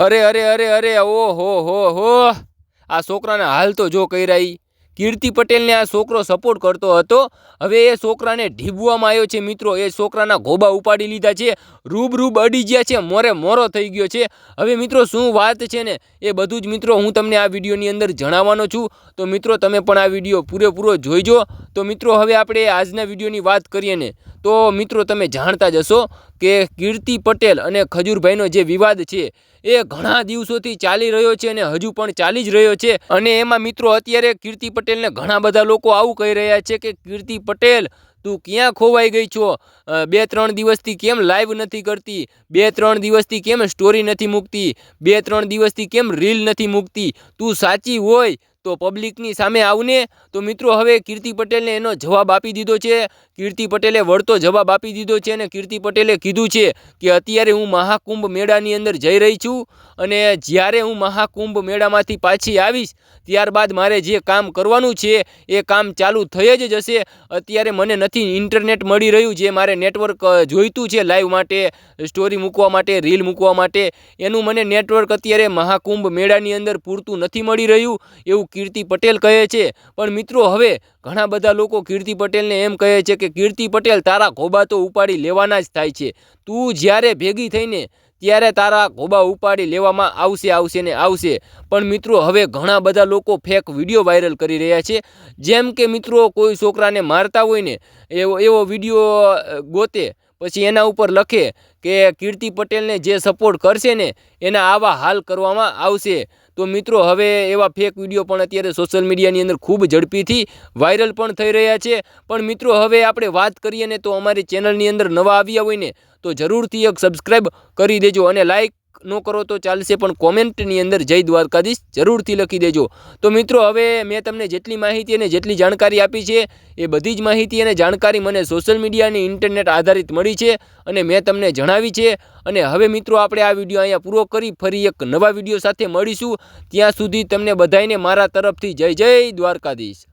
અરે અરે અરે અરે ઓહો હો હો આ છોકરાના હાલ તો જો કર્યા ઈ કીર્તિ પટેલને આ છોકરો સપોર્ટ કરતો હતો. હવે એ છોકરાને ઢીબવામાં આવ્યો છે મિત્રો. એ છોકરાના ગોબા ઉપાડી લીધા છે. રૂબ રૂબ અડી ગયા છે. મોરે મોરો થઈ ગયો છે. હવે મિત્રો શું વાત છે ને? એ બધું જ મિત્રો હું તમને આ વિડીયોની અંદર જણાવવાનો છું. તો મિત્રો તમે પણ આ વીડિયો પૂરેપૂરો જોઈજો. તો મિત્રો હવે આપણે આજના વિડીયોની વાત કરીએ ને. તો મિત્રો તમે જાણતા જ હશો કે કીર્તિ પટેલ અને ખજૂરભાઈનો જે વિવાદ છે, એ ઘણા દિવસોથી ચાલી રહ્યો છે અને હજુ પણ ચાલી જ રહ્યો છે. અને એમાં મિત્રો અત્યારે કીર્તિ પટેલને ઘણા બધા લોકો આવું કહી રહ્યા છે કે, કીર્તિ પટેલ, તું ક્યાં ખોવાઈ ગઈ છો? બે ત્રણ દિવસથી કેમ લાઈવ નથી કરતી? બે ત્રણ દિવસથી કેમ સ્ટોરી નથી મૂકતી? બે ત્રણ દિવસથી કેમ રીલ નથી મૂકતી? તું સાચી હોય તો પબ્લિકની સામે આવને તો મિત્રો હવે કીર્તિ પટેલને એનો જવાબ આપી દીધો છે. કીર્તિ પટેલે વળતો જવાબ આપી દીધો છે અને કીર્તિ પટેલે કીધું છે કે અત્યારે હું મહાકુંભ મેળાની અંદર જઈ રહી છું અને જ્યારે હું મહાકુંભ મેળામાંથી પાછી આવીશ, ત્યારબાદ મારે જે કામ કરવાનું છે એ કામ ચાલુ થઈ જ જશે. અત્યારે મને નથી ઇન્ટરનેટ મળી રહ્યું જે મારે નેટવર્ક જોઈતું છે લાઈવ માટે સ્ટોરી મૂકવા માટે રીલ મૂકવા માટે. એનું મને નેટવર્ક અત્યારે મહાકુંભ મેળાની અંદર પૂરતું નથી મળી રહ્યું. એવું કીર્તિ પટેલ કહે છે. પણ મિત્રો, હવે ઘણા બધા લોકો કીર્તિ પટેલને એમ કહે છે કે, કીર્તિ પટેલ, તારા ઘોબા તો ઉપાડી લેવાના જ થાય છે. તું જ્યારે ભેગી થઈને ત્યારે તારા ઘોબા ઉપાડી લેવામાં આવશે આવશે ને આવશે. પણ મિત્રો, હવે ઘણા બધા લોકો ફેક વીડિયો વાયરલ કરી રહ્યા છે. જેમ કે મિત્રો, કોઈ છોકરાને મારતા હોય ને, એવો એવો વીડિયો ગોતે પછી એના ઉપર લખે કે કીર્તિ પટેલને જે સપોર્ટ કરશે ને, એના આવા હાલ કરવામાં આવશે. તો મિત્રો, હવે એવા ફેક વીડિયો પણ અત્યારે સોશિયલ મીડિયાની અંદર ખૂબ ઝડપીથી વાયરલ પણ થઈ રહ્યા છે. પણ મિત્રો, હવે આપણે વાત કરીએ ને તો અમારી ચેનલની અંદર નવા આવ્યા હોય ને, તો જરૂરથી એક સબસ્ક્રાઈબ કરી દેજો અને લાઈક ન કરો તો ચાલશે, પણ કોમેન્ટની અંદર જય દ્વારકાધીશ જરૂરથી લખી દેજો. તો મિત્રો, હવે મેં તમને જેટલી માહિતી અને જેટલી જાણકારી આપી છે, એ બધી જ માહિતી અને જાણકારી મને સોશિયલ મીડિયાની ઇન્ટરનેટ આધારિત મળી છે અને મેં તમને જણાવી છે. અને હવે મિત્રો, આપણે આ વીડિયો અહીંયા પૂરો કરી ફરી એક નવા વીડિયો સાથે મળીશું. ત્યાં સુધી તમને બધાને મારા તરફથી જય જય દ્વારકાધીશ.